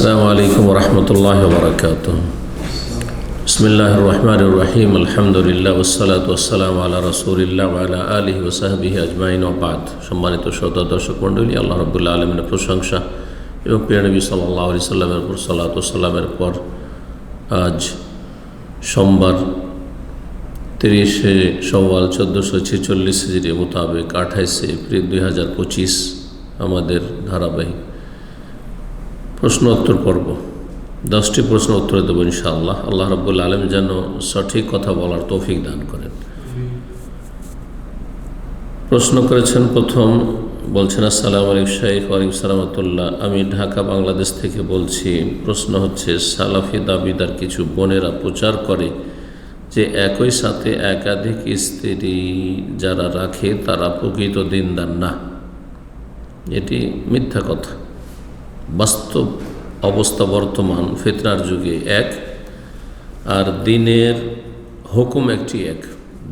السلام عليكم ورحمة الله وبركاته بسم الله الرحمن الرحيم الحمد لله والصلاة والسلام على رسول الله وعلى آله وصحبه أجمعين وبعد সম্মানিত শ্রোতা দর্শক মণ্ডলী আল্লাহ রবুল্লাহ আলমিনের প্রশংসা এবং প্রিয় নবী সাল্লাহ আলি সাল্লামের উপর সাল্লাত সাল্লামের পর আজ সোমবার তিরিশে সওয়াল চোদ্দোশো ছেচল্লিশ হিজড়ি মোতাবেক আঠাইশে এপ্রিল দুই হাজার পঁচিশ আমাদের ধারাবাহিক প্রশ্ন উত্তর পর্ব। দশটি প্রশ্ন উত্তর দেবো ইনশাআল্লাহ। আল্লাহ রব্বুল আলম যেন সঠিক কথা বলার তৌফিক দান করেন। প্রশ্ন করেছেন প্রথম, বলছেন, আসসালাম আলাইকুম শাইখ আলিম সালামতুল্লাহ আমি ঢাকা, বাংলাদেশ থেকে বলছি, প্রশ্ন হচ্ছে, সালাফি দাবিদার কিছু বোনেরা প্রচার করে যে একই সাথে একাধিক স্ত্রী যারা রাখে তারা প্রকৃত দিনদার না। এটি মিথ্যা কথা। বাস্তব অবস্থা বর্তমান ফেতনার যুগে এক, আর দিনের হুকুম একটি এক।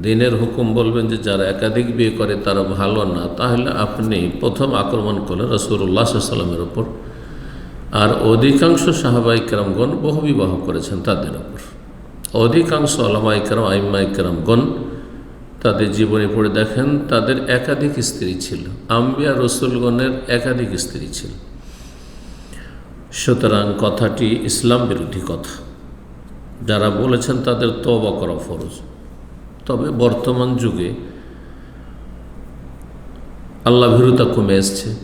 দিনের হুকুম বলবেন যে যারা একাধিক বিয়ে করে তারা ভালো না, তাহলে আপনি প্রথম আক্রমণ করলেন রসুল্লাহ সাল্লামের ওপর আর অধিকাংশ সাহাবাই বহু বিবাহ করেছেন তাদের ওপর অধিকাংশ আলামাই কেরাম আইম্মাই কেরামগণ তাদের জীবনে পড়ে দেখেন, তাদের একাধিক স্ত্রী ছিল। আম্বিয়া রসুলগণের একাধিক স্ত্রী ছিল। সুতরাং কথাটি ইসলাম বিরোধী কথা। যারা বলেছেন তাদের তবা করা ফরজ। তবে বর্তমান যুগে আল্লাহ ভীরুতা কমে এসছে,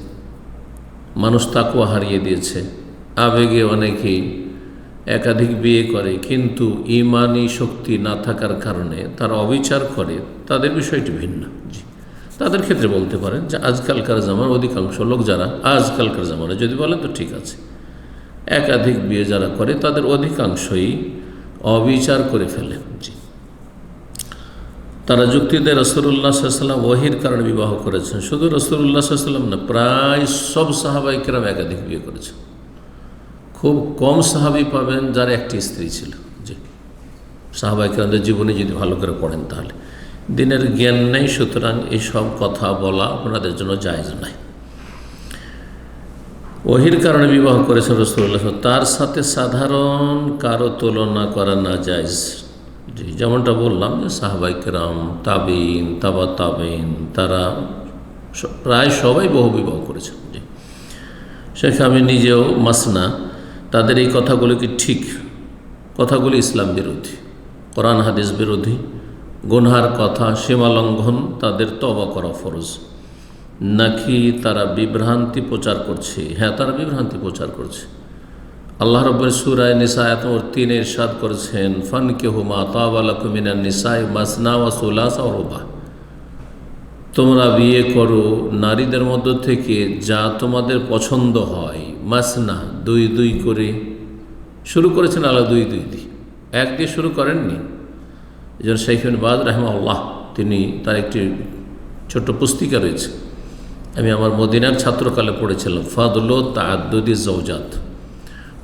মানুষ তাকুয়া হারিয়ে দিয়েছে। আবেগে অনেকেই একাধিক বিয়ে করে, কিন্তু ইমানি শক্তি না থাকার কারণে তারা অবিচার করে, তাদের বিষয়টি ভিন্ন। তাদের ক্ষেত্রে বলতে পারেন যে, আজকালকার জামান অধিকাংশ লোক যারা, আজকালকার জামানে যদি বলেন তো ঠিক আছে। একাধিক বিয়ে যারা করে, তাদের অধিকাংশই অবিচার করে ফেলেন। জি। তারা যুক্তি দেয় রসুল্লাহ সাল্লাম ওহির কারণে বিবাহ করেছেন। শুধু রসুল্লাহ সাল্লাম না, প্রায় সব সাহাবাই কেরাম একাধিক বিয়ে করেছেন। খুব কম সাহাবি পাবেন যার একটি স্ত্রী ছিল। জি। সাহাবাই কেরামদের জীবনে যদি ভালো করে পড়েন তাহলে। দিনের জ্ঞান নেই, সুতরাং এইসব কথা বলা আপনাদের জন্য জায়জ নাই ওহির কারণে বিবাহ করেছেন রসুল্লাহ তার সাথে সাধারণ কারও তুলনা করা না যায় জি, যেমনটা বললাম যে সাহবাইকেরাম তাবিন, তাবা তাবিন, তারা প্রায় সবাই বহু বিবাহ করেছেন, জি। শেখ আমি নিজেও মাসনা, তাদের এই কথাগুলো কি ঠিক? কথাগুলি ইসলাম বিরোধী, কোরআন হাদিস বিরোধী, গুনহার কথা সীমালঙ্ঘন তাদের তবা করা ফরজ। নাকি তারা বিভ্রান্তি প্রচার করছে? হ্যাঁ তারা বিভ্রান্তি প্রচার করছে। আল্লাহ রব্বর সুরায় নিসায়াত ওর তিন ইরশাদ করেছেন ফান কে হুমা তাবালাকুমিনা নিসাই মাসনা ওয়া সুলাসা রোবা তোমরা বিয়ে করো নারীদের মধ্য থেকে যা তোমাদের পছন্দ হয়, মাসনা, দুই দুই করে। শুরু করেছেন আল্লাহ দুই দুই দি এক দিয়ে শুরু করেননি। এই জন্য বাদ রাহমা আল্লাহ তিনি তার একটি ছোট্ট পুস্তিকা রয়েছে। আমি আমার মদিনার ছাত্রকালে পড়েছিলাম। ফাদল তাদ্দুদি জৌজাত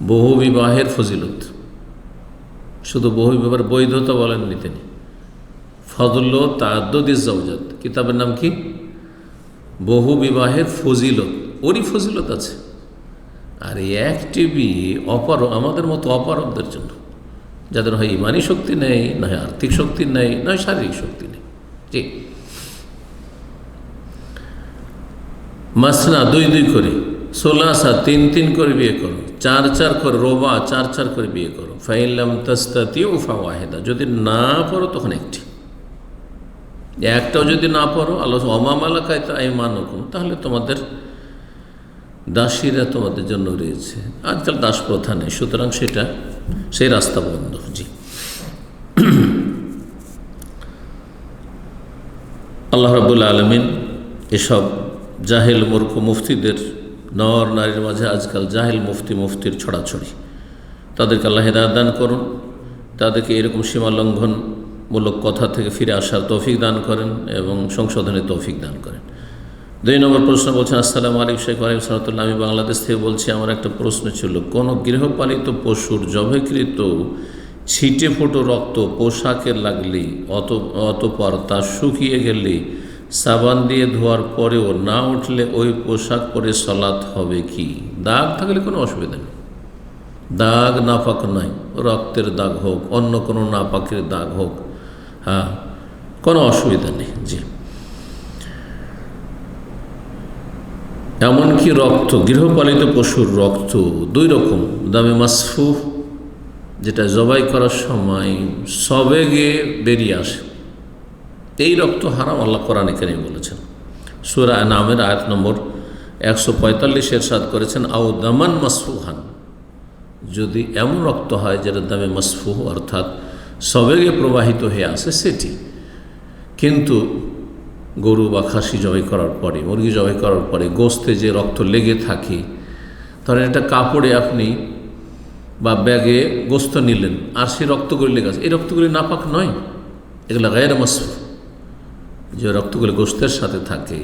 বহু বিবাহের ফজিলত। শুধু বহু বিবাহের বৈধতা বলেননি তিনি। ফদল তাদ্দুদি জৌজাত কিতাবের নাম কি? বহু বিবাহের ফজিলত। ওরই ফজিলত আছে। আর এই একটি বিয়ে অপার আমাদের মতো অপারকদের জন্য। যাদের হয় ইমানি শক্তি নেই, না হয় আর্থিক শক্তি নেই, না শারীরিক শক্তি নেই। জি। মাসনা দুই দুই করে। সোলাসা তিন তিন করে বিয়ে করো। চার চার করে রোবা, চার চার করে বিয়ে করো। ফাইলাম তাস্তাতি উফা ওয়াহেদা যদি না পড়ো তখন একটি। একটাও যদি না পড়ো, আল্লাহ অমামালাকায় তো আই মানকুম তাহলে তোমাদের দাসীরা তোমাদের জন্য রয়েছে। আজকাল দাস প্রথা নেই, সুতরাং সেটা, সেই রাস্তা বন্ধ। জি। আল্লাহ রাবুল আলমিন এসব জাহেল মূর্খ মুফতিদের, নর নারীর মাঝে আজকাল জাহেল মুফতি মুফতির ছড়াছড়ি। তাদেরকে আল্লাহ হেদায়ত দান করুন। তাদেরকে এরকম সীমা লঙ্ঘনমূলক কথা থেকে ফিরে আসার তৌফিক দান করেন এবং সংশোধনের তৌফিক দান করেন। দুই নম্বর প্রশ্ন বলছেন, আসসালাম আলাইকুম শেখ আলিম সালাতুল্লাহ, আমি বাংলাদেশ থেকে বলছি, আমার একটা প্রশ্ন ছিল, কোনো গৃহপালিত পশুর জবেকৃত ছিটে ফোটো রক্ত পোশাকে লাগলে অত, অতপর তা শুকিয়ে গেলে সাবান দিয়ে ধোয়ার পরেও না উঠলে ওই পোশাক পরে সলাৎ হবে কি? দাগ থাকলে কোনো অসুবিধা নেই। দাগ নাপাক নয় রক্তের দাগ হোক, অন্য কোনো নাপাকের দাগ হোক হ্যাঁ কোনো অসুবিধা নেই, জি। এমনকি রক্ত, গৃহপালিত পশুর রক্ত দুই রকম, দামে মাসফু যেটা জবাই করার সময় সবেগে বেরিয়ে আসে। এই রক্ত হারাম আল্লাহ কোরআন এখানে বলেছেন। সুরা নামের আয়াত নম্বর একশো পঁয়তাল্লিশ এর সাদ করেছেন আউ দামান মাসফুহান। যদি এমন রক্ত হয় যেটার দামে মাসফু অর্থাৎ সবেগে প্রবাহিত হয়ে আসে সেটি। কিন্তু গরু বা খাসি জবাই করার পরে, মুরগি জবাই করার পরে গোস্তে যে রক্ত লেগে থাকে তাহলে একটা কাপড়ে আপনি বা ব্যাগে গোস্ত নিলেন, আর সেই রক্তগুলি লেগে আছে, এই রক্তগুলি নাপাক নয়, এগুলো গায়ের মাসফু যে রক্তগুলি গোস্তের সাথে থাকে,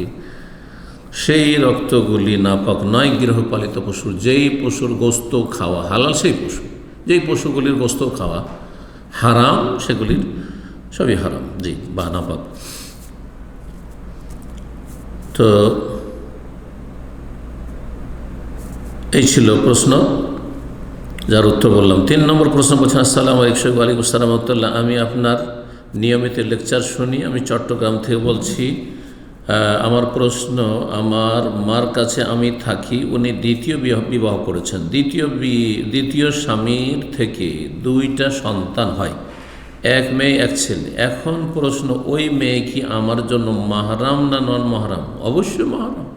সেই রক্তগুলি নাপাক নয়। গৃহপালিত পশুর যেই পশুর গোস্ত খাওয়া হালাল, সেই পশু। যেই পশুগুলির গোস্ত খাওয়া হারাম, সেগুলির সবই হারাম। জি, বা নাপাক। তো এই ছিল প্রশ্ন, যার উত্তর বললাম। তিন নম্বর প্রশ্ন বলছেন, আসসালাম আলাইকুম সালামতুল্লাহ আমি আপনার নিয়মিত লেকচার শুনি, আমি চট্টগ্রাম থেকে বলছি আমার প্রশ্ন, আমার মার কাছে আমি থাকি, উনি দ্বিতীয় বিবাহ করেছেন। দ্বিতীয় দ্বিতীয় স্বামীর থেকে দুইটা সন্তান হয়, এক মেয়ে, এক ছেলে। এখন প্রশ্ন, ওই মেয়ে কি আমার জন্য মাহারাম না নন মাহারাম অবশ্যই মাহারাম।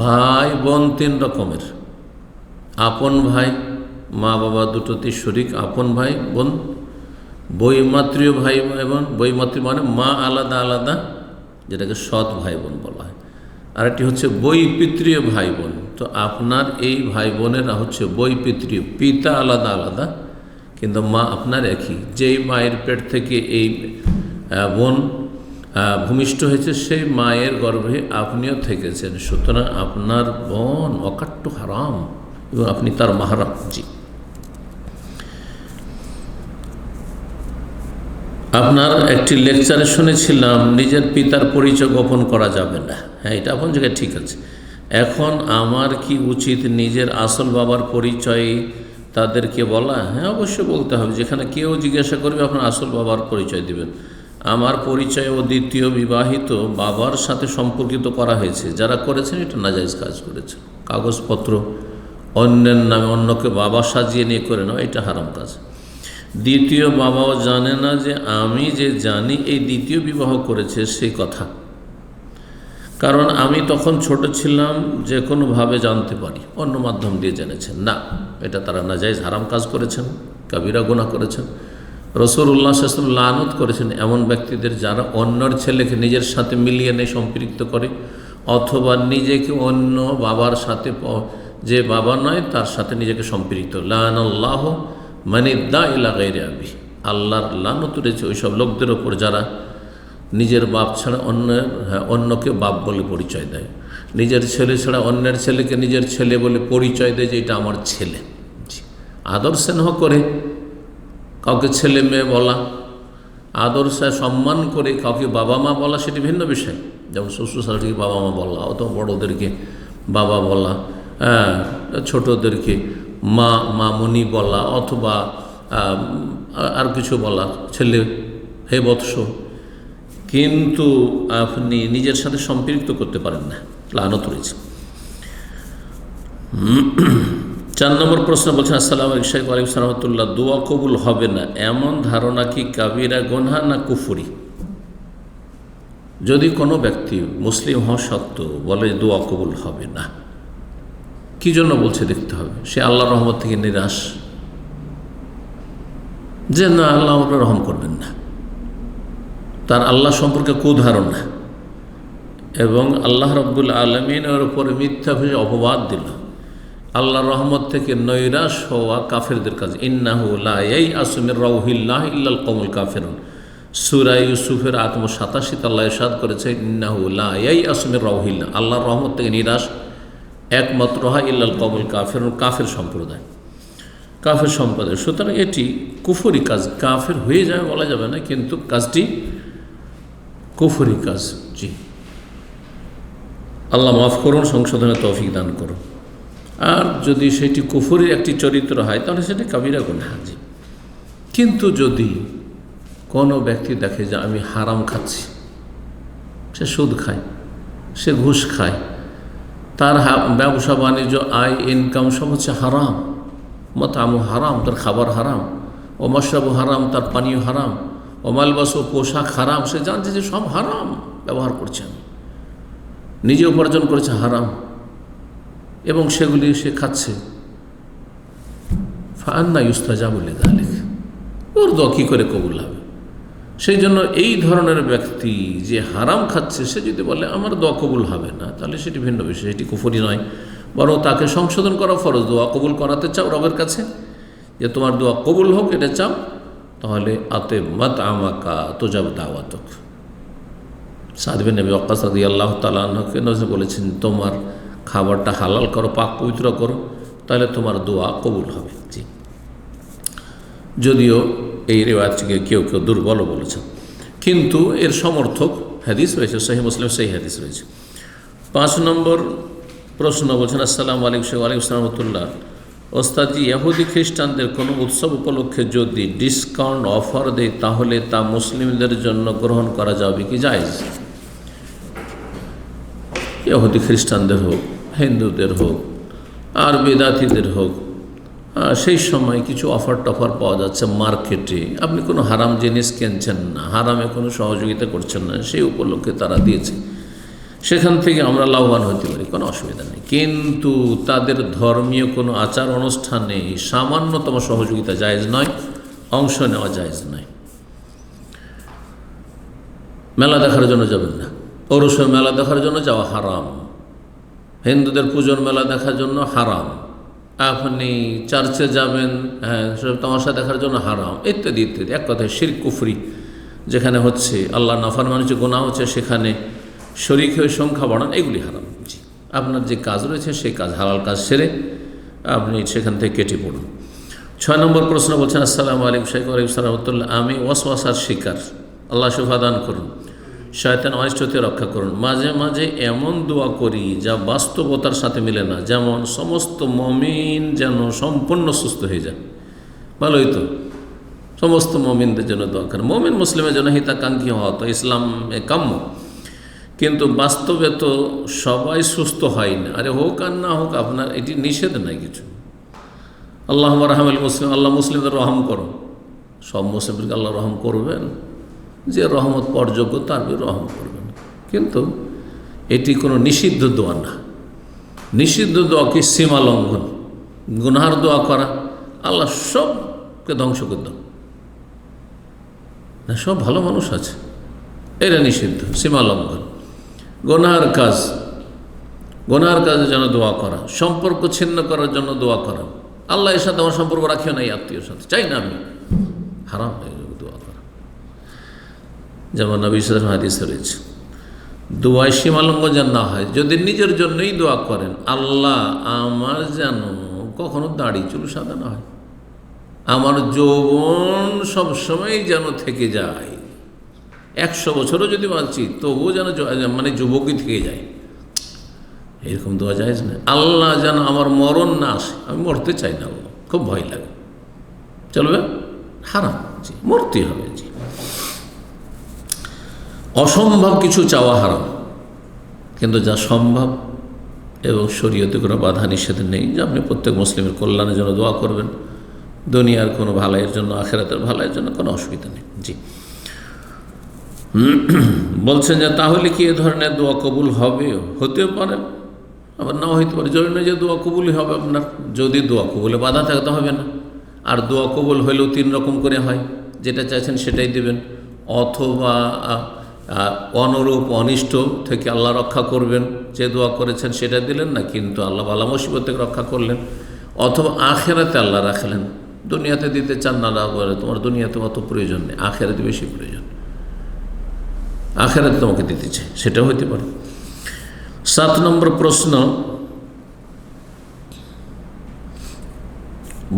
ভাই, বোন তিন রকমের। আপন ভাই মা বাবা দুটোতে শরিক, আপন ভাই, বোন বইমাতৃয় ভাই বোন বইমাতৃ মানে মা আলাদা আলাদা, যেটাকে সৎ ভাই বোন বলা হয়। আরেকটি হচ্ছে বই পিতৃয় ভাই বোন। তো আপনার এই ভাই বোনেরা হচ্ছে বই পিতৃয় পিতা আলাদা আলাদা, কিন্তু মা আপনার একই। যেই মায়ের পেট থেকে এই বোন ভূমিষ্ঠ হয়েছে, সেই মায়ের গর্ভে আপনিও থেকেছেন। সুতরাং আপনার বোন অকাট্য হারাম এবং আপনি তার মাহারাম আপনার একটি লেকচারে শুনেছিলাম, নিজের পিতার পরিচয় গোপন করা যাবে না। হ্যাঁ এটা আপন জায়গায় ঠিক আছে। এখন আমার কি উচিত নিজের আসল বাবার পরিচয় তাদেরকে বলা? হ্যাঁ অবশ্যই বলতে হবে। যেখানে কেউ জিজ্ঞাসা করবে, আপনার আসল বাবার পরিচয় দিবেন। আমার পরিচয় ও দ্বিতীয় বিবাহিত বাবার সাথে সম্পর্কিত করা হয়েছে। যারা করেছেন, এটা নাজাইজ কাজ করেছে কাগজপত্র, অন্যের নামে অন্যকে বাবা সাজিয়ে নিয়ে করে নেওয়া, এটা হারাম কাজ। দ্বিতীয় বাবাও জানে না যে আমি যে জানি, এই দ্বিতীয় বিবাহ করেছে সেই কথা। কারণ আমি তখন ছোট ছিলাম, যে কোনোভাবে জানতে পারি। অন্য মাধ্যম দিয়ে জেনেছেন, না, এটা তারা নাজাইজ হারাম কাজ করেছেন, কাবিরা গুণা করেছেন। রসুল উল্লাহ আসলাম লানত করেছেন এমন ব্যক্তিদের যারা অন্যর ছেলেকে নিজের সাথে মিলিয়ে নেয়, সম্পৃক্ত করে, অথবা নিজেকে অন্য বাবার সাথে যে বাবা নয়, তার সাথে নিজেকে সম্পৃক্ত। লান মানে দা এলাকায় আবি। আল্লাহর লানত রয়েছে ওইসব লোকদের ওপর যারা নিজের বাপ ছাড়া অন্যের হ্যাঁ অন্যকে বাপ বলে পরিচয় দেয়। নিজের ছেলে ছাড়া অন্যের ছেলেকে নিজের ছেলে বলে পরিচয় দেয় যে এটা আমার ছেলে। আদর স্নেহ করে কাউকে ছেলে মেয়ে বলা, আদর সম্মান করে কাউকে বাবা মা বলা, সেটি ভিন্ন বিষয়। যেমন শ্বশুর শাশুড়িকে বাবা মা বলা অথবা বড়োদেরকে বাবা বলা হ্যাঁ ছোটোদেরকে মা, মামনি বলা অথবা আর কিছু বলা। ছেলে, হে বৎস, কিন্তু আপনি নিজের সাথে সম্পৃক্ত করতে পারেন না। লানত রয়েছে। চার নম্বর প্রশ্ন বলছেন, আসসালাম শেখ আলিম সালামতুল্লাহ দোয়া কবুল হবে না, এমন ধারণা কি কাবিরা গোনহা না কুফুরি? যদি কোনো ব্যক্তি মুসলিম হওয়া সত্ত্বেও বলে দোয়া কবুল হবে না কি জন্য বলছে দেখতে হবে? সে আল্লাহ রহমত থেকে নিরাশ। যে না, আল্লাহ আমরা রহম করবেন না। তার আল্লাহ সম্পর্কে কুধারণা এবং আল্লাহ রব্বুল আলমিনের ওপরে মিথ্যা ভেবে অপবাদ দিল। আল্লাহ রহমত থেকে নৈরাশ হওয়া কাফেরদের কাজ। ইন্নাহুল্লাহ আসুমের রৌহিল্লাহ ইল্লাল কমল কাফেরুন। সুরাই ইউসুফের আত্ম সাতাশিত আল্লাহ ইসাদ করেছে ইন্নাহুল্লাহ আসুমের রৌহিল্লাহ আল্লাহর রহমত থেকে নিরাশ একমাত্র হয় ইল্লাল কমল কাফের কাফের সম্প্রদায়। কাফের সম্প্রদায়। সুতরাং এটি কুফরি কাজ। কাফের হয়ে যায় বলা যাবে না, কিন্তু কাজটি কুফরি কাজ, জি। আল্লাহ মাফ করুন সংশোধনে তৌফিক দান করুন। আর যদি সেটি কুফুরের একটি চরিত্র হয়, তাহলে সেটা কাবিরা গুণা জি। কিন্তু যদি কোনো ব্যক্তি দেখে যে আমি হারাম খাচ্ছি, সে সুদ খায়, সে ঘুষ খায় তার ব্যবসা বাণিজ্য, আয় ইনকাম সব হচ্ছে হারাম। মতামু হারাম, তার খাবার হারাম। ও মশরাবু হারাম, তার পানীয় হারাম। ও মালবাস ও পোশাক হারাম। সে জানছে যে সব হারাম ব্যবহার করছে। আমি নিজে উপার্জন করেছে হারাম। এবং সেগুলি সে খাচ্ছে। ফান্না ইউস্তাজা বলে দালিক ওর দোয়া কী করে কবুল হবে? সেই জন্য এই ধরনের ব্যক্তি যে হারাম খাচ্ছে, সে যদি বলে, আমার দোয়া কবুল হবে না, তাহলে সেটি ভিন্ন বিষয়, সেটি কুফরি নয়। বরং তাকে সংশোধন করা ফরজ, দোয়া কবুল করাতে চাও রবের কাছে? যে তোমার দোয়া কবুল হোক, এটা চাও? তাহলে আতে মত আমাকা তোজাব দাওয়াতক। সাদবিন নবী অক্কাস আদি আল্লাহ তালাহকে নজর বলেছেন, তোমার খাবারটা হালাল করো, পাক পবিত্র করো, তাহলে তোমার দোয়া কবুল হবে। জি। যদিও এই রেওয়াজটিকে কেউ কেউ দুর্বলও বলেছেন। কিন্তু এর সমর্থক হাদিস রয়েছে সহি মুসলিম সেই হাদিস রয়েছে। পাঁচ নম্বর প্রশ্ন বলছেন, আসসালাম আলিক শেখ আলাইকুম সালামতুল্লাহ ওস্তাদি ইয়াহুদি খ্রিস্টানদের কোনো উৎসব উপলক্ষে যদি ডিসকাউন্ট অফার দেয়, তাহলে তা মুসলিমদের জন্য গ্রহণ করা যাবে কি জায়েজ? ইহুদি খ্রিস্টানদের হোক, হিন্দুদের হোক, আর বেদাতিদের হোক সেই সময় কিছু অফার টফার পাওয়া যাচ্ছে মার্কেটে আপনি কোনো হারাম জিনিস কিনছেন না, হারামে কোনো সহযোগিতা করছেন না, সেই উপলক্ষে তারা দিয়েছে। সেখান থেকে আমরা লাভবান হতে পারি, কোনো অসুবিধা নেই। কিন্তু তাদের ধর্মীয় কোনো আচার অনুষ্ঠানে সামান্যতম সহযোগিতা জায়জ নয়, অংশ নেওয়া জায়েজ নয়। মেলা দেখার জন্য যাবেন না। অরসের মেলা দেখার জন্য যাওয়া হারাম। হিন্দুদের পুজোর মেলা দেখার জন্য হারাম। আপনি চার্চে যাবেন হ্যাঁ সব তামাশা দেখার জন্য হারাম, ইত্যাদি ইত্যাদি। এক কথায় শির কুফরি, যেখানে হচ্ছে আল্লাহ নাফার মানুষের গোনা হচ্ছে, সেখানে শরিক হয়ে সংখ্যা বাড়ান, এগুলি হারাম। জি। আপনার যে কাজ রয়েছে, সেই কাজ, হালাল কাজ সেরে আপনি সেখান থেকে কেটে পড়ুন। ছয় নম্বর প্রশ্ন বলছেন, আসসালামু আলাইকুম শেখ আলাইকুম সালামতুল্লাহ আমি ওয়াসওয়াসার শিকার। আল্লাহ শুভা দান করুন। শয়তান অনিষ্টতে রক্ষা করুন। মাঝে মাঝে এমন দোয়া করি যা বাস্তবতার সাথে মিলে না। যেমন সমস্ত মমিন যেন সম্পূর্ণ সুস্থ হয়ে যায়। ভালোই তো। সমস্ত মমিনদের জন্য দরকার মমিন মুসলিমের জন্য হিতাকাঙ্ক্ষী হওয়া তো ইসলাম কাম্য। কিন্তু বাস্তবে তো সবাই সুস্থ হয় না। আরে হোক আর না হোক, আপনার এটি নিষেধ নাই কিছু। আল্লাহ রাহমাল মুসলিম, আল্লাহ মুসলিমদের রহম করো। সব মুসলিমদেরকে আল্লাহ রহম করবেন। যে রহমত পরযোগ্য তার রহম করবেন। কিন্তু এটি কোনো নিষিদ্ধ দোয়া না। নিষিদ্ধ দোয়া কি সীমা লঙ্ঘন? গুনহার দোয়া করা, আল্লাহ সবকে ধ্বংস করে না, সব ভালো মানুষ আছে। এটা নিষিদ্ধ, সীমা লঙ্ঘন। গোনার কাজ গোনার কাজের জন্য দোয়া করা, সম্পর্ক ছিন্ন করার জন্য দোয়া করা। আল্লাহ এর সাথে আমার সম্পর্ক রাখিও না, এই আত্মীয়র সাথে। চাই না আমি। হারাম হয়ে যেমন নবী সালাম হাদিসে রয়েছে দোয়ায় সীমালঙ্ঘন যেন না হয়, যদি নিজের জন্যই দোয়া করেন, আল্লাহ আমার যেন কখনো দাড়ি, চুল সাদা না হয়। আমার যৌবন সবসময় যেন থেকে যায়। একশো বছরও যদি বাঁচি, তবুও যেন মানে যুবকই থেকে যায়। এরকম দোয়া যায় না। আল্লাহ যেন আমার মরণ না আসে। আমি মরতে চাই না খুব ভয় লাগে। চলবে? হারাম। জি মরতে হবে, জি। অসম্ভব কিছু চাওয়া হারাম। কিন্তু যা সম্ভব এবং শরীয়তে কোনো বাধা নিষেধ নেই যে আপনি প্রত্যেক মুসলিমের কল্যাণের জন্য দোয়া করবেন, দুনিয়ার কোনো ভালাইয়ের জন্য, আখেরাতের ভালাইয়ের জন্য কোনো অসুবিধা নেই। জি। বলছেন যে তাহলে কি এ ধরনের দোয়া কবুল হবে? হতেও পারে। আবার নাও হইতে পারে। জরুরি নয় যে দোয়া কবুলই হবে আপনার। যদি দোয়া কবুলে বাধা থাকতে হবে না। আর দোয়া কবুল হলেও তিন রকম করে হয়। যেটা চাইছেন সেটাই দেবেন। অথবা অনুরূপ, অনিষ্ট থেকে আল্লাহ রক্ষা করবেন। যে দোয়া করেছেন সেটা দিলেন না, কিন্তু আল্লাহ বালা মুসিবত থেকে রক্ষা করলেন। অথবা আখেরাতে আল্লাহ রাখলেন। দুনিয়াতে দিতে চান না আল্লাহ বলে তোমার দুনিয়াতে অত প্রয়োজন নেই, আখেরাতে বেশি প্রয়োজন। আখেরাতে তোমাকে দিতে চাই, সেটাও হতে পারে। সাত নম্বর প্রশ্ন।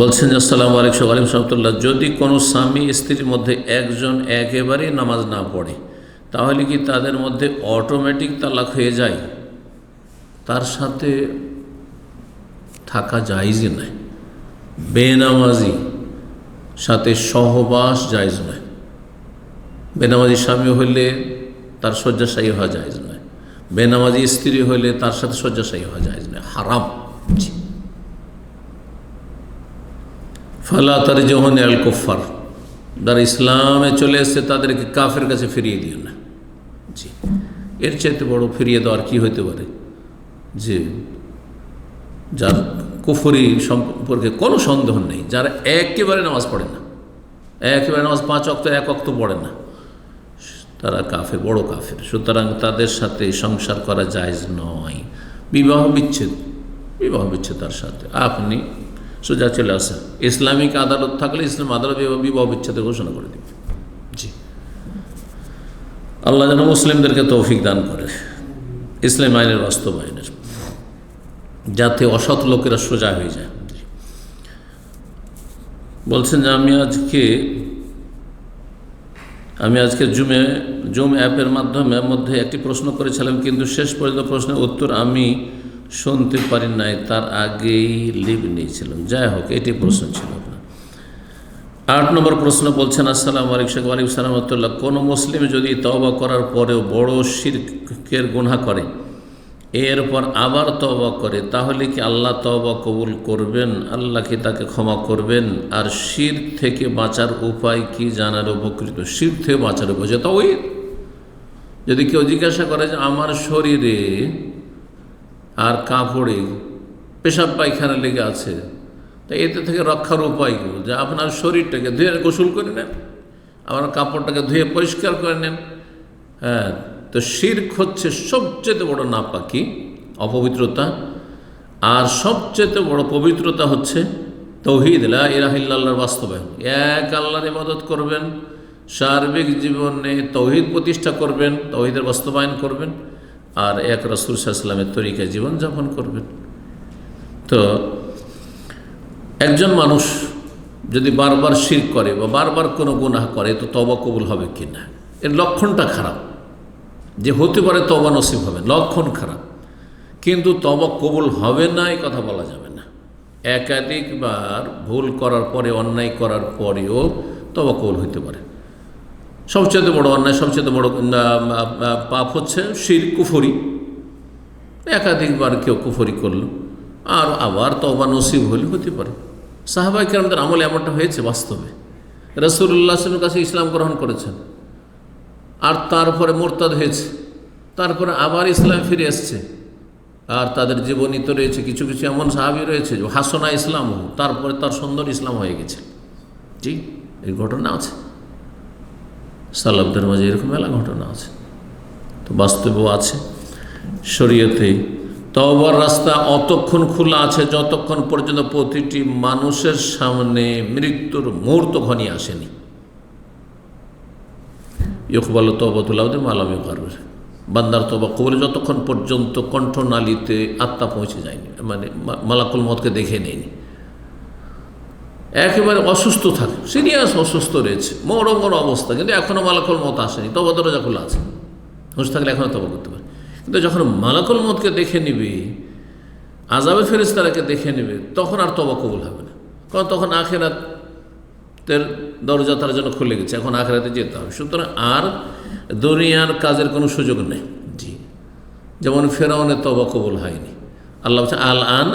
বলছেন, আসসালামু আলাইকুম আলিম সাহতুল্লাহ যদি কোনো স্বামী স্ত্রীর মধ্যে একজন একেবারেই নামাজ না পড়ে তাহলে কি তাদের মধ্যে অটোমেটিক তালাক হয়ে যায়? তার সাথে থাকা যাইজই নয়। বেনামাজি সাথে সহবাস জায়জ নয়। বেনামাজি স্বামী হইলে তার শয্যাশায়ী হওয়া জায়জ নয়। বেনামাজি স্ত্রী হইলে তার সাথে শয্যাশায়ী হওয়া জায়জ নয়। হারাম। ফালা তার জহন আল কুফার যারা ইসলামে চলে এসছে, তাদেরকে কাফের কাছে ফিরিয়ে দিও না। জি। এর চাইতে বড় ফিরিয়ে দেওয়ার কি হইতে পারে? যে যার কুফরি সম্পর্কে কোনো সন্দেহ নেই, যারা একেবারে নামাজ পড়ে না, একেবারে নামাজ পাঁচ অক্ত এক অক্ত পড়ে না, তারা কাফের, বড় কাফের। সুতরাং তাদের সাথে সংসার করা জায়জ নয়। বিবাহ বিচ্ছেদ বিবাহ বিচ্ছেদ তার সাথে। আপনি সোজা চলে আসেন। ইসলামিক আদালত থাকলে ইসলাম আদালত বিবাহ বিচ্ছেদের ঘোষণা করে দিবে জি। আল্লাহ যেন মুসলিমদেরকে তৌফিক দান করে। ইসলাম আইনের বাস্তবায়নের। যাতে অসৎ লোকেরা সোজা হয়ে যায়। বলছেন যে আমি আজকে আমি আজকে জুমে, জুম অ্যাপের মাধ্যমে, মধ্যে একটি প্রশ্ন করেছিলাম, কিন্তু শেষ পর্যন্ত প্রশ্নের উত্তর আমি শুনতে পারি নাই, তার আগেই লিভ নিয়েছিলাম। যাই হোক, এটি প্রশ্ন ছিল। আট নম্বর প্রশ্ন বলছেন, আসসালাম আলাইকুম আলাইকুম সালামতুল্লাহ কোনো মুসলিম যদি তওবা করার পরেও বড় শিরকের গুনাহ করে, এরপর আবার তওবা করে, তাহলে কি আল্লাহ তওবা কবুল করবেন? আল্লাহ কি তাকে ক্ষমা করবেন? আর শির থেকে বাঁচার উপায় কি জানার উপকৃত? শির থেকে বাঁচার উপায় যেটা ওই যদি কেউ জিজ্ঞাসা করে যে, আমার শরীরে আর কাপড়ে পেশাব পায়খানা লেগে আছে তা এতে থেকে রক্ষার উপায় কি? যে আপনার শরীরটাকে ধুয়ে গোসল করে নেন আমার কাপড়টাকে ধুয়ে পরিষ্কার করে নেন। হ্যাঁ তো শির্ক হচ্ছে সবচেয়ে বড় নাপাকি, অপবিত্রতা। আর সবচেয়ে বড় পবিত্রতা হচ্ছে তৌহিদ ইরাহিল্লাহর বাস্তবায়ন। এক আল্লাহর ইবাদত করবেন, সার্বিক জীবনে তৌহিদ প্রতিষ্ঠা করবেন, তৌহিদের বাস্তবায়ন করবেন, আর এক রসুল সাল্লামের তরিকায় জীবনযাপন করবেন। তো একজন মানুষ যদি বারবার শির করে বা বারবার কোনো গুনাহ করে, তো তবা কবুল হবে কি না? এর লক্ষণটা খারাপ। যে হতে পারে তবা নসিব হবে, লক্ষণ খারাপ। কিন্তু তবা কবুল হবে না, এই কথা বলা যাবে না। একাধিকবার ভুল করার পরে, অন্যায় করার পরেও তবা কবুল হইতে পারে। সবচেয়ে বড় অন্যায়, সবচেয়ে বড় পাপ হচ্ছে শির, কুফরি। একাধিকবার কেউ কুফরি করল, আর আবার তবা নসিব হলে হতে পারে। সাহাবাই কেরামদের আমলে এমনটা হয়েছে বাস্তবে। রসুল্লাহ আসলামের কাছে ইসলাম গ্রহণ করেছেন। আর তারপরে মোরতাদ হয়েছে। তারপরে আবার ইসলাম ফিরে এসছে। আর তাদের জীবনী তো রয়েছে, কিছু কিছু এমন সাহাবি রয়েছে যে হাসনা ইসলাম তারপরে তার সুন্দর ইসলাম হয়ে গেছে। ঠিক, এই ঘটনা আছে। সালাবদের মাঝে এরকম মেলা ঘটনা আছে। তো বাস্তবেও আছে। শরীয়তে তওবার রাস্তা অতক্ষণ খোলা আছে, যতক্ষণ পর্যন্ত প্রতিটি মানুষের সামনে মৃত্যুর মুহূর্ত ঘনিয়ে আসেনি। ইকবাল তবাতুল্লাহদের মালামে পারবে বান্দার তবা কবলে যতক্ষণ পর্যন্ত কণ্ঠনালীতে আত্মা পৌঁছে যায়নি মানে মালাকুল মতকে দেখে নেয়নি। একেবারে অসুস্থ থাকে, সিরিয়াস অসুস্থ রয়েছে মরো মরো অবস্থা, কিন্তু এখনও মালাকুল মত আসেনি তবা দরজা খোলা আছে। হুঁশ থাকলে এখনও তবা করতে পারে। কিন্তু যখন মালাকুল মতকে দেখে নিবে আজাবে ফেরিস্তারাকে দেখে নেবে, তখন আর তবা কবুল হবে না। কারণ তখন আখেরাতের দরজা তার জন্য খুলে গেছে, এখন আখেরাতে যেতে হবে। সুতরাং আর দুনিয়ার কাজের কোনো সুযোগ নেই। জি। যেমন ফেরাউনের তবা কবুল হয়নি। আল্লাহ বলছে আল আন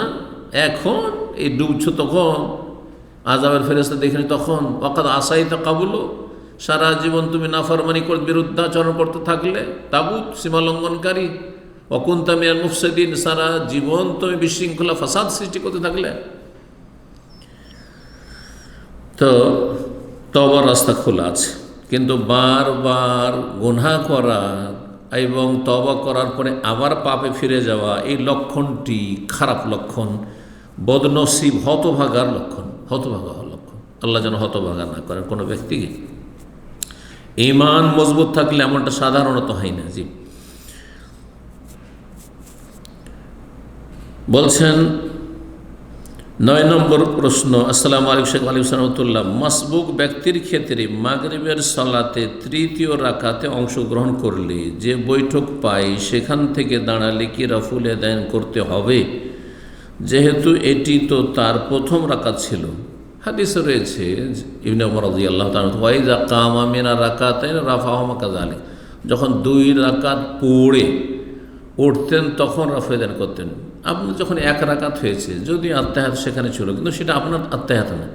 এখন এই ডুবছ তখন আজাবের ফেরেস্তা দেখিনি তখন অকাদ আশাই তো কাবুলো সারা জীবন তুমি নাফরমানি করে, বিরুদ্ধাচরণ করতে থাকলে তাবুত সীমা লঙ্ঘনকারী অকুন্তামিয়ার মুফসেদিন, সারা জীবন তুমি বিশৃঙ্খলা, ফাসাদ সৃষ্টি করতে থাকলে। তো তবার রাস্তা খোলা আছে। কিন্তু বারবার গুনহা করা এবং তবা করার পরে আবার পাপে ফিরে যাওয়া, এই লক্ষণটি খারাপ লক্ষণ, বদনসিব হতভাগার লক্ষণ, হতভাগা হওয়ার লক্ষণ। আল্লাহ যেন হতভাগা না করেন কোনো ব্যক্তিকে। ইমান মজবুত থাকলে এমনটা সাধারণত হয় না, জি। বলছেন, নয় নম্বর প্রশ্ন, আসসালামু আলাইকুম শেখ আলিম সালামতুল্লাহ মাসবুক ব্যক্তির ক্ষেত্রে মাগরিবের সালাতে তৃতীয় রাকাতে অংশগ্রহণ করলে যে বৈঠক পাই সেখান থেকে দাঁড়ালে কি রাফুল এদায়ন করতে হবে? যেহেতু এটি তো তার প্রথম রাকাত ছিল। রয়েছে, ইবনে মরদি আল্লাহ ওয়াইজা কামা মিনা রাকাত রাফা হমাকা জালে যখন দুই রাকাত পড়ে, উঠতেন তখন রাফেদান করতেন। আপনি যখন এক রাকাত হয়েছে যদি আত্মাহাত সেখানে ছিল, কিন্তু সেটা আপনার আত্মাহাত না।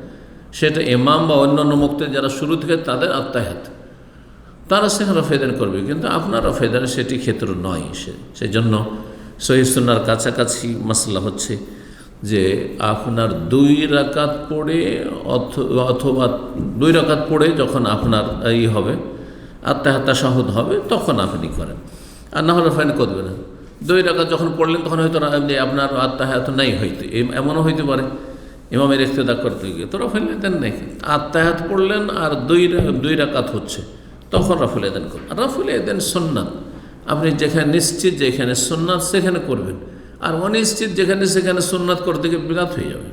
সেটা ইমাম বা অন্যান্য মুক্তি যারা শুরু থেকে তাদের আত্মাহাত তারা সেখানে রফেদান করবে, কিন্তু আপনার রফেদান সেটি ক্ষেত্র নয় সে সেই জন্য সহিসুনার কাছাকাছি মশলা হচ্ছে। যে আপনার দুই রাকাত পড়ে অথবা দুই রাকাত পড়ে যখন আপনার ই হবে আত্মাহাত্তা সাহদ হবে, তখন আপনি করেন। আর না হলে ফাইন করবে না। দুই রাকাত যখন পড়লেন, তখন হয়তো আপনার আত্মাহাত নাই হইতে এমনও হইতে পারে। ইমামের ইফতেদা করতে গিয়ে তো রফেল দেন নাকি আত্মাহাত পড়লেন আর দুই দুই রাকাত হচ্ছে, তখন রাফুল এদেন করবেন। রাফুল এদেন সন্ন্যাত আপনি যেখানে নিশ্চিত যেখানে সোননাথ সেখানে করবেন। আর অনিশ্চিত যেখানে সেখানে সোননাথ করতে গিয়ে বিরাট হয়ে যাবে।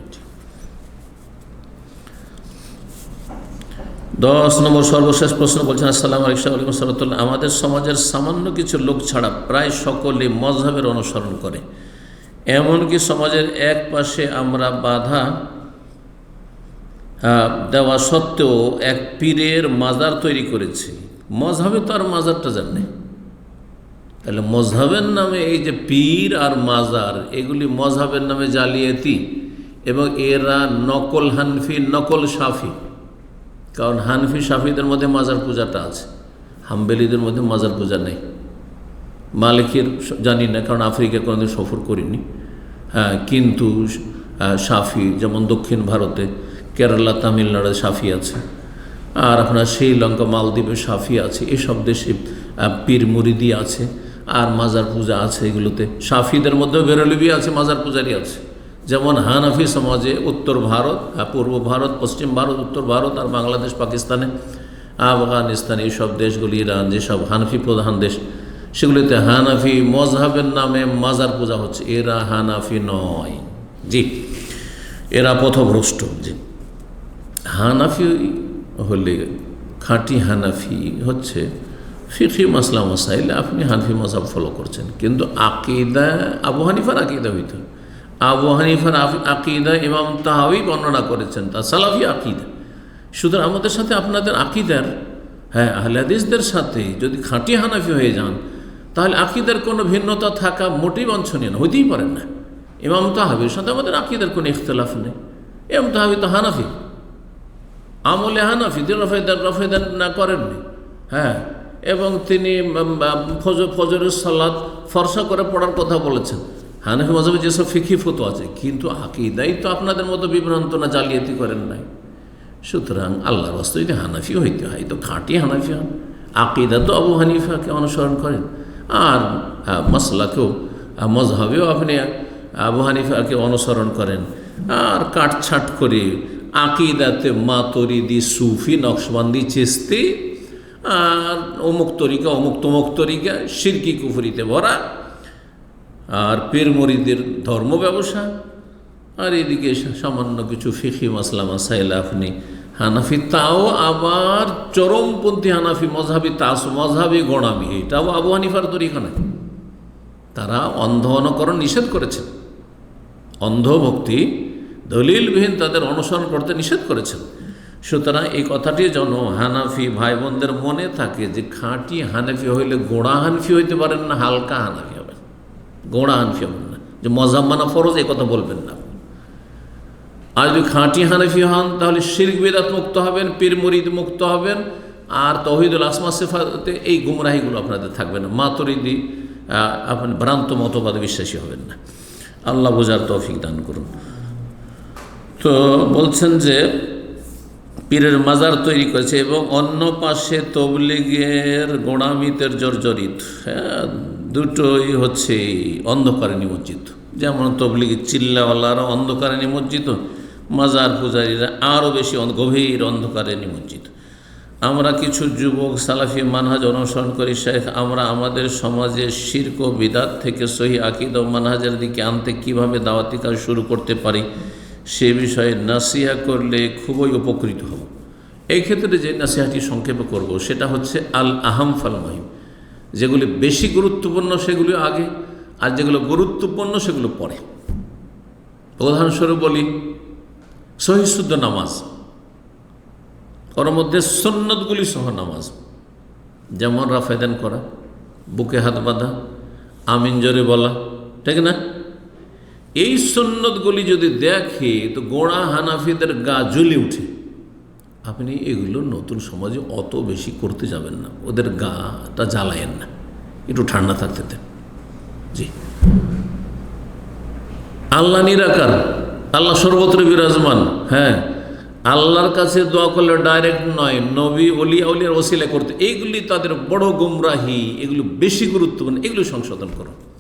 দশ নম্বর সর্বশেষ প্রশ্ন বলছেন, আসসালাম আলিকুম সাল্লাহ আমাদের সমাজের সামান্য কিছু লোক ছাড়া প্রায় সকলে মজহাবের অনুসরণ করে। এমনকি সমাজের এক পাশে আমরা বাধা দেওয়া সত্ত্বেও এক পীরের মাজার তৈরি করেছি। মজহাবে তো আর মাজারটা নেই তাহলে মজহাবের নামে এই যে পীর আর মাজার, এগুলি মজহাবের নামে জালিয়াতি এবং এরা নকল হানফি, নকল সাফি কারণ হানফি সাফিদের মধ্যে মাজার পূজাটা আছে, হাম্বেলিদের মধ্যে মাজার পূজা নেই। মালিকের জানি না, কারণ আফ্রিকা কোনোদিন সফর করিনি। হ্যাঁ কিন্তু সাফি যেমন দক্ষিণ ভারতে, কেরালা, তামিলনাড়ুতে সাফি আছে। আর আপনার শ্রীলঙ্কা, মালদ্বীপে সাফি আছে। এসব দেশে পীর মুরিদি আছে। আর মাজার পূজা আছে এগুলোতে। সাফিদের মধ্যেও বেরলিবি আছে, মাজার পূজারই আছে। যেমন হানাফি সমাজে উত্তর ভারত পূর্ব ভারত, পশ্চিম ভারত, উত্তর ভারত আর বাংলাদেশ, পাকিস্তানে, আফগানিস্তান, এইসব দেশগুলি, ইরান, যেসব হানফি প্রধান দেশ, সেগুলিতে হানাফি মজহাবের নামে মাজার পূজা হচ্ছে। এরা হানাফি নয়। জি, এরা পথভ্রষ্ট। জি, হানাফি হলে খাঁটি হানাফি হচ্ছে ফিফি মাসলা মশাইল আপনি হানফি মজাব ফলো করছেন। কিন্তু আকিদা, আবু হানিফার আকিদা হইতে। আবু হানিফার আকিদা ইমাম তাহাবি বর্ণনা করেছেন, তা সালাফি আকিদা। সুতরাং আমাদের সাথে আপনাদের আকিদার হ্যাঁ আহলাদিসদের সাথে যদি খাঁটি হানাফি হয়ে যান, তাহলে আকিদের কোনো ভিন্নতা থাকা মোটেই বাঞ্ছনীয় না, হইতেই পারেন না। ইমাম তাহাবির সাথে আমাদের আকিদের কোনো ইখতলাফ নেই। ইমাম তাহাবি তো হানাফি। আমলে হানাফি তিনি রফেদার রফেদার না করেননি। হ্যাঁ এবং তিনি ফজর, ফজরের সালাদ ফর্সা করে পড়ার কথা বলেছেন। হানাফি মজাবে যেসব ফিকি ফতো আছে, কিন্তু আকিদাই তো আপনাদের মতো বিভ্রান্ত না, জালিয়াতি করেন নাই। সুতরাং আল্লাহর বাস্তব যদি হানাফি হইতে হয়, তো খাঁটি হানাফি হন। আকিদা তো আবু হানিফাকে অনুসরণ করেন। আর মশলাকেও মজহাবেও আপনি আবু হানিফাকে অনুসরণ করেন। আর কাটছাট করে আকিদাতে মাতরিদি, সুফি, নকশবন্দি, চিস্তি আর অমুক তরিকা, অমুক তমুক তরিকা, সিরকি কুফুরিতে ভরা। আর পীর মরিদের ধর্ম ব্যবসা। আর এদিকে সামান্য কিছু ফিখি মাসলা মাসাইল আপনি হানাফি, তাও আবার চরমপন্থী হানাফি মজহাবি তাস মজাবি গোড়ামি। এটাও আবু হানিফার তরিকা নয়। তারা অন্ধ অনুকরণ নিষেধ করেছেন। অন্ধভক্তি, দলিলবিহীন তাদের অনুসরণ করতে নিষেধ করেছেন। সুতরাং এই কথাটি যেন হানাফি ভাই বোনদের মনে থাকে যে খাঁটি হানাফি হইলে গোড়া হানফি হইতে পারেন না, হালকা হানাফি হবেন। গোড়া হানফি হবেন না। যে মজাম্মানা ফরজ এই কথা বলবেন না। আর যদি খাঁটি হানাফি হন, তাহলে শির্ক বেদাত মুক্ত হবেন, পীর মুরিদ মুক্ত হবেন, আর তহিদুল আসমা সেফাতে এই গুমরাহিগুলো আপনাদের থাকবে না। মাতরিদি আপনি ভ্রান্ত মতবাদ বিশ্বাসী হবেন না। আল্লাহ বোঝার তৌফিক দান করুন। তো বলছেন যে পীরের মাজার তৈরি করেছে এবং অন্য পাশে তবলিগের গোড়ামিতের জর্জরিত হ্যাঁ দুটোই হচ্ছে অন্ধকারে নিমজ্জিত যেমন তবলিগ চিল্লাওয়ালারা অন্ধকারে নিমজ্জিত মাজার পূজারীরা আরও বেশি গভীর অন্ধকারে নিমজ্জিত আমরা কিছু যুবক সালাফি মানহাজ অনুসরণ করি, শেখ, আমরা আমাদের সমাজে শির্ক বিদাত থেকে সহি আকিদ ও মানহাজের দিকে আনতে কীভাবে দাওয়াতি কাজ শুরু করতে পারি? সে বিষয়ে নাসিহা করলে খুবই উপকৃত হব। এই ক্ষেত্রে যে নাসিহাটি সংক্ষেপে করব, সেটা হচ্ছে আল আহম ফাল মহিম যেগুলি বেশি গুরুত্বপূর্ণ, সেগুলি আগে, আর যেগুলো গুরুত্বপূর্ণ, সেগুলো পরে। উদাহরণস্বরূপ বলি সহিশুদ্ধ নামাজ। ওর মধ্যে সন্ন্যতগুলি সহ নামাজ। যেমন রাফায়দান করা, বুকে হাত বাঁধা, আমিন জোরে বলা, ঠিক না? এই সন্ন্যতগুলি যদি দেখে, তো গোড়া হানাফিদের গা জ্বলে উঠে। আপনি এগুলো নতুন সমাজে অত বেশি করতে যাবেন না। ওদের গাটা জ্বালায়েন না। একটু ঠান্ডা থাকতে দেন। জি। আল্লাহ নিরাকার। আল্লাহ সর্বত্র বিরাজমান। হ্যাঁ। আল্লাহর কাছে দোয়া করলে ডাইরেক্ট নয়। নবী, অলিয়া, অলিয়ার ওসিলা করতে। এইগুলি তাদের বড় গুমরাহি। এগুলো বেশি গুরুত্বপূর্ণ। এগুলো সংশোধন করো এ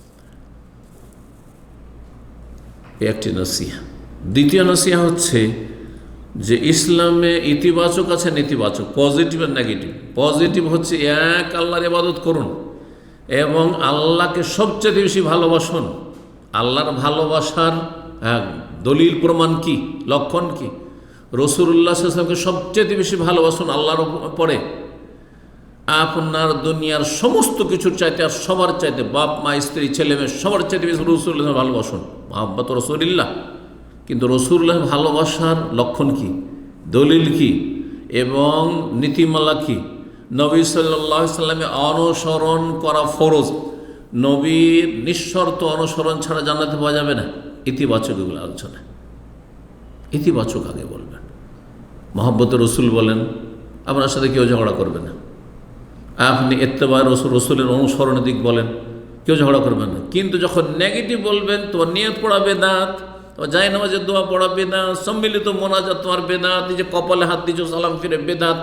একটি নসিহা। দ্বিতীয় নসিহা হচ্ছে যে ইসলামে ইতিবাচক আছে নেতিবাচক পজিটিভ আর নেগেটিভ। পজিটিভ হচ্ছে এক আল্লাহর ইবাদত করুন এবং আল্লাহকে সবচেয়ে বেশি ভালোবাসুন। আল্লাহর ভালোবাসার হ্যাঁ, দলিল প্রমাণ কি লক্ষণ কি? রসুল্লাহ সাল্লামকে সবচেয়ে বেশি ভালোবাসুন আল্লাহর পরে আপনার দুনিয়ার সমস্ত কিছুর চাইতে আর সবার চাইতে বাপ, মা, স্ত্রী, ছেলে মেয়ে, সবার চাইতে বেশি রসুল্লাহ ভালোবাসুন। মোহাম্মত রসুলিল্লাহ। কিন্তু রসুল্লাহ ভালোবাসার লক্ষণ কি? দলিল কি? এবং নীতিমালা কি? নবী সাল্লাহ সাল্লামে অনুসরণ করা ফরজ। নবীর নিঃশর্ত অনুসরণ ছাড়া জানাতে পাওয়া যাবে না। ইতিবাচক এগুলো আলোচনা। ইতিবাচক আগে বলবেন। মোহাম্মত রসুল বলেন, আপনার সাথে কেউ ঝগড়া করবে না। আপনি এত্তেবার রসুল রসুলের অনুসরণের দিক বলেন, কেউ ঝগড়া করবে না। কিন্তু যখন নেগেটিভ বলবেন, তোমার নিয়ত পড়া বেদাত যাই নামাজের দোয়া পড়া বেদাত, সম্মিলিত মোনাজাত তোমার বেদাত, এই যে কপালে হাত দিচ্ছ সালাম ফিরে বেদাত,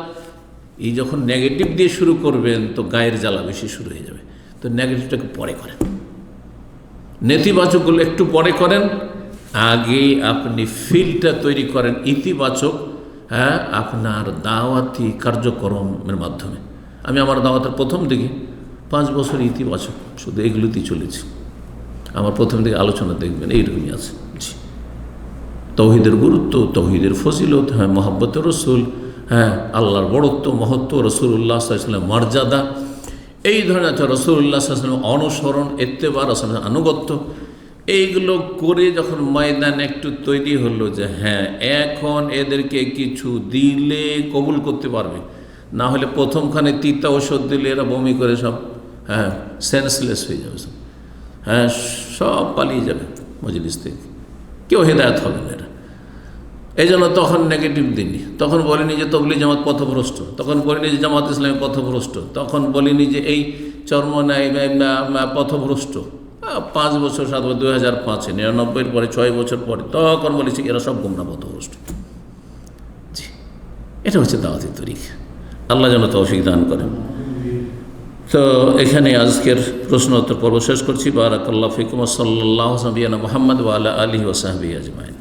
এই যখন নেগেটিভ দিয়ে শুরু করবেন, তো গায়ের জ্বালা বেশি শুরু হয়ে যাবে। তো নেগেটিভটাকে পরে করেন। নেতিবাচকগুলো একটু পরে করেন, আগে আপনি ফিলটা তৈরি করেন ইতিবাচক হ্যাঁ আপনার দাওয়াতি কার্যক্রমের মাধ্যমে। আমি আমার দাওয়াতের প্রথম দিকে পাঁচ বছর ইতিবাচক শুধু এগুলোতেই চলেছি। আমার প্রথম দিকে আলোচনা দেখবেন, এইরকমই আছে। জি। তৌহিদের গুরুত্ব, তৌহিদের ফজিলত হ্যাঁ মোহাম্মত রসুল হ্যাঁ আল্লাহর বড়ত্ব, মহত্ব রসুল্লাহ সাল্লাম মর্যাদা, এই ধরনের আছে রসুল্লাহ সাল্লাম অনুসরণ এত্তেবার আসলে আনুগত্য, এইগুলো করে যখন ময়দান একটু তৈরি হলো যে হ্যাঁ এখন এদেরকে কিছু দিলে কবুল করতে পারবে। না হলে প্রথমখানে তিতা ওষুধ দিলে এরা বমি করে সব হ্যাঁ সেন্সলেস হয়ে যাবে সব। হ্যাঁ সব পালিয়ে যাবে মজলিস থেকে। কেউ হেদায়ত হবে না এরা। এই জন্য তখন নেগেটিভ দিনই তখন বলিনি যে তবলি জামাত পথভ্রষ্ট। তখন বলিনি যে জামাত ইসলামী পথভ্রষ্ট। তখন বলিনি যে এই চর্মনায় পথভ্রষ্ট। আহ, পাঁচ বছর সাত বছর দুই হাজার পাঁচে নিরানব্বইয়ের পরে ছয় বছর পরে তখন বলেছি এরা সব গুমরা পথভ্রষ্ট জি এটা হচ্ছে দাওয়াতি তরিক। আল্লাহ যেন তৌফিক দান করেন। তো এখানে আজকের প্রশ্ন উত্তর পর্ব শেষ করছি। বারাকাল্লাহ ফিকুম সাল্লাহ মোহাম্মদ ওয়ালা আলী ওসাহাবি আজমাইন।